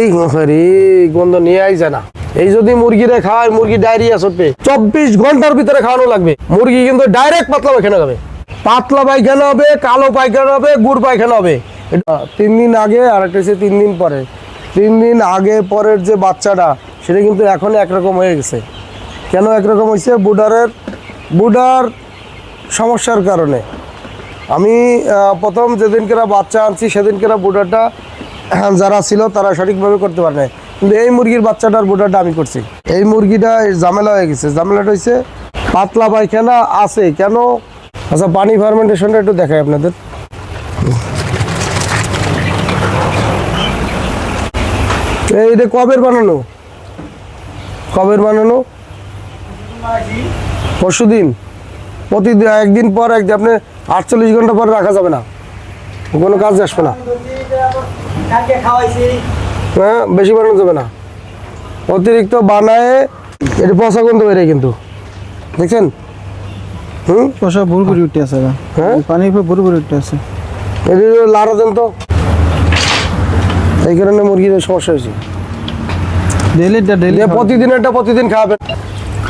এই গন্ধ না। এই যদি মুরগিরে মুরগি ডায়রিয়া চব্বিশ ঘণ্টার ভিতরে খাওয়ানো লাগবে। মুরগি কিন্তু ডাইরেক্ট পাতলা পায়খানা পাতলা পায়খানা হবে, কালো পায়খানা হবে, গুড় পায়খানা হবে। তিন দিন আগে আর একটা হচ্ছে তিন দিন পরে। তিন দিন আগে পরের যে বাচ্চাটা, সেটা কিন্তু এখন একরকম হয়ে গেছে। কেন একরকম হয়েছে? বুডারের, বুডার সমস্যার কারণে। আমি প্রথম যেদিনকেরা বাচ্চা আনছি, সেদিনকেরা বুডারটা যারা ছিল তারা সঠিকভাবে করতে পারে নাই। কিন্তু এই মুরগির বাচ্চাটার বুডারটা আমি করছি। এই মুরগিটা ঝামেলা হয়ে গেছে। ঝামেলাটা হয়েছে পাতলা পায়খানা আছে। কেন? আচ্ছা পানি ফার্মেন্টেশনটা একটু দেখাই আপনাদের। এইটা কবের বানানো? কবের বানানো? পরশু দিন। প্রতিদিন একদিন পর একদিন, আপনি আটচল্লিশ ঘণ্টা পরে রাখা যাবে না। কোনো কাজ আসবে না। কালকে খাওয়াইছি। হ্যাঁ বেশি বানানো যাবে না। অতিরিক্ত বানায় এটা পচা গন্ধ বেরোয় কিন্তু। দেখছেন? হুম? পয়সা ভুল করে উঠে আছে হ্যাঁ? পানির উপর ভুল করে উঠে আছে। এটা লাড়া দেন তো। এই কারণে মুরগির সমস্যা হয়েছে। ডেলি ডেলি প্রতিদিন এটা প্রতিদিন খাওয়াবেন।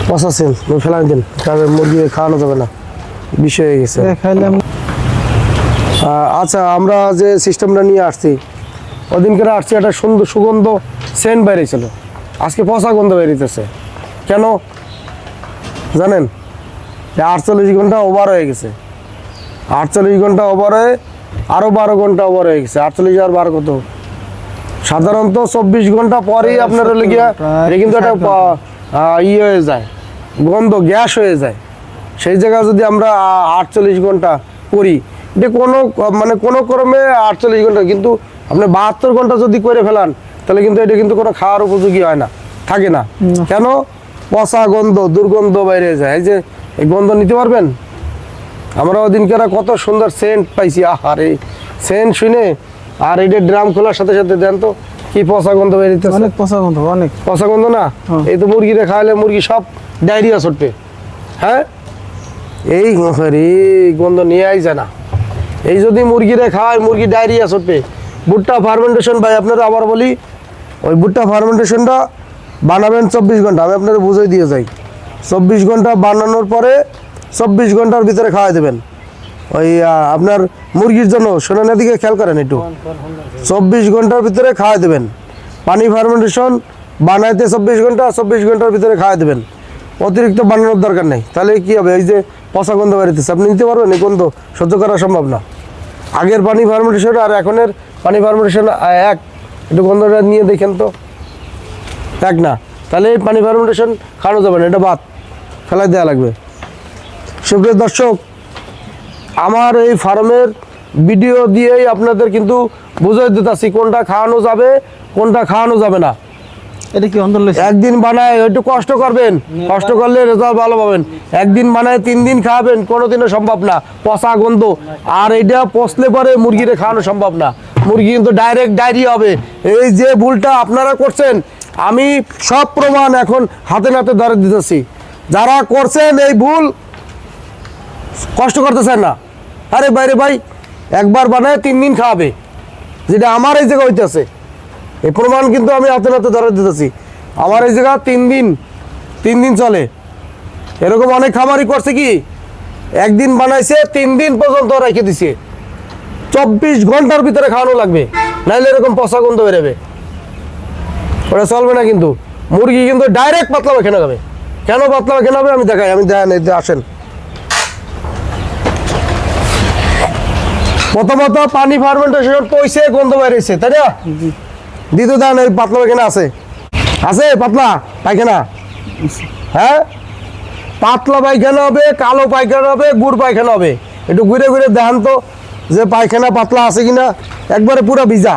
পচা সেল ফেলাই দিন। খাবে মুরগি খাওয়ানো যাবে না। বিষয় হয়ে গেছে। খাইলে আচ্ছা আমরা যে সিস্টেমটা নিয়ে আসছি ওদিনকে আসছি একটা সুন্দর সুগন্ধ সেন্ট বেরিয়েছিল। আজকে পচা গন্ধ বেরিয়েছে কেন? জানেন? আটচল্লিশ ঘণ্টা ওভার হয়ে গেছে। আটচল্লিশ ঘণ্টা ওভার হয়ে আরও বারো ঘণ্টা ওভার হয়ে গেছে। আটচল্লিশ আর বারো কত? সাধারণত চব্বিশ ঘণ্টা পরেই আপনার হলে গিয়া এটা কিন্তু একটা ইয়ে হয়ে যায়। গন্ধ গ্যাস হয়ে যায়। সেই জায়গায় যদি আমরা আটচল্লিশ ঘণ্টা করি এটা কোনো মানে কোনো ক্রমে আটচল্লিশ ঘণ্টা কিন্তু আপনি বাহাত্তর ঘণ্টা যদি করে ফেলান তাহলে কিন্তু এটা কিন্তু কোনো খাওয়ার উপযোগী হয় না থাকে না। কেন? পচা গন্ধ দুর্গন্ধ বাইরে যায়। এই যে এই গন্ধ নিতে পারবেন? আমরা ওদিনকার কত সুন্দর সেন্ট পাইছি আহারে। সেন্ট শুনে আর এটা ড্রাম খোলার সাথে সাথে দেন তো কি পচা গন্ধ বেরিয়েছে অনেক পচা গন্ধ অনেক। পচা গন্ধ না? হ্যাঁ। এই তো মুরগিরে খাওয়ালে মুরগি সব ডায়রিয়া ছুটবে। হ্যাঁ? এই রে গন্ধ নিয়ে যায় না। এই যদি মুরগিরে খাওয়ায়, মুরগি ডায়রিয়া ছুটবে ভুট্টা ফার্মেন্টেশন ভাই, আপনারা আবার বলি, ওই ভুট্টা ফার্মেন্টেশনটা বানাবেন চব্বিশ ঘণ্টা। আমি আপনাদের বুঝিয়ে দিয়ে যাই। চব্বিশ ঘণ্টা বানানোর পরে চব্বিশ ঘণ্টার ভিতরে খাওয়াই দেবেন। ওই আপনার মুরগির জন্য, শোনেন দিকে খেয়াল করেন একটু। চব্বিশ ঘণ্টার ভিতরে খাওয়াই দেবেন। পানি ফার্মেন্টেশন বানাইতে চব্বিশ ঘণ্টা, চব্বিশ ঘণ্টার ভিতরে খাওয়াই দেবেন। অতিরিক্ত বানানোর দরকার নেই। তাহলে কি হবে? এই যে পচা গন্ধ বেরোতেছে। আপনি নিতে পারবেন, এই গন্ধ সহ্য করা সম্ভব না। আগের পানি ফার্মেন্টেশন আর এখনের পানি ফার্মেন্টেশন এক। একটু গন্ধটা নিয়ে দেখেন তো। এক না। তাহলে এই পানি ফার্মেন্টেশন খাওয়ানো যাবে না, এটা বাদ। ফেলাই দেওয়া লাগবে। সুপ্রিয় দর্শক, আমার এই ফার্মের ভিডিও দিয়েই আপনাদের কিন্তু বুঝাই দিতেছি কোনটা খাওয়ানো যাবে, কোনটা খাওয়ানো যাবে না। এটা কি অন্তর একদিন বানায় একটু কষ্ট করবেন। কষ্ট করলে রেজাল্ট ভালো পাবেন। একদিন বানায় তিন দিন খাওয়াবেন কোনোদিনও সম্ভব না। পচা গন্ধ। আর এটা পচলে পরে মুরগিরে খাওয়ানো সম্ভব না। মুরগি কিন্তু ডাইরেক্ট ডায়রি হবে। এই যে ভুলটা আপনারা করছেন আমি সব প্রমাণ এখন হাতে নাতে ধরে দিতেছি। যারা করছেন এই ভুল কষ্ট করতেছেন না। আরে বাইরে ভাই একবার বানায় তিন দিন খাওয়াবে। যেটা আমার এই জায়গা হইতেছে। এই প্রমাণ কিন্তু আমি হাতে নাতে ধরে দিতেছি। আমার এই জায়গা তিন দিন তিন দিন চলে। এরকম অনেক খামারি করছে কি, একদিন বানাইছে, তিন দিন পর্যন্ত রেখে দিছে। চব্বিশ ঘণ্টার ভিতরে খাওয়ানো লাগবে, নাইলে এরকম পচা গন্ধ বেরোবে। ওটা চলবে না কিন্তু। মুরগি কিন্তু ডাইরেক্ট পাতলা খেয়ে যাবে কেন পাতলা খেয়ে হবে আমি দেখাই, আমি এই আসেন। প্রথমত পানি ফার্মেন্টেশন পয়সে গন্ধ বেরিয়েছে তাই না? দ্বিতীয় দান এই পাতলা পায়খানা আছে? আছে? পাতলা পায়খানা? হ্যাঁ? পাতলা পায়খানা হবে, কালো পায়খানা হবে, গুড় পায়খানা হবে। একটু ঘুরে ঘুরে দেখান তো যে পায়খানা পাতলা আছে কিনা। একবারে পুরো ভিজা।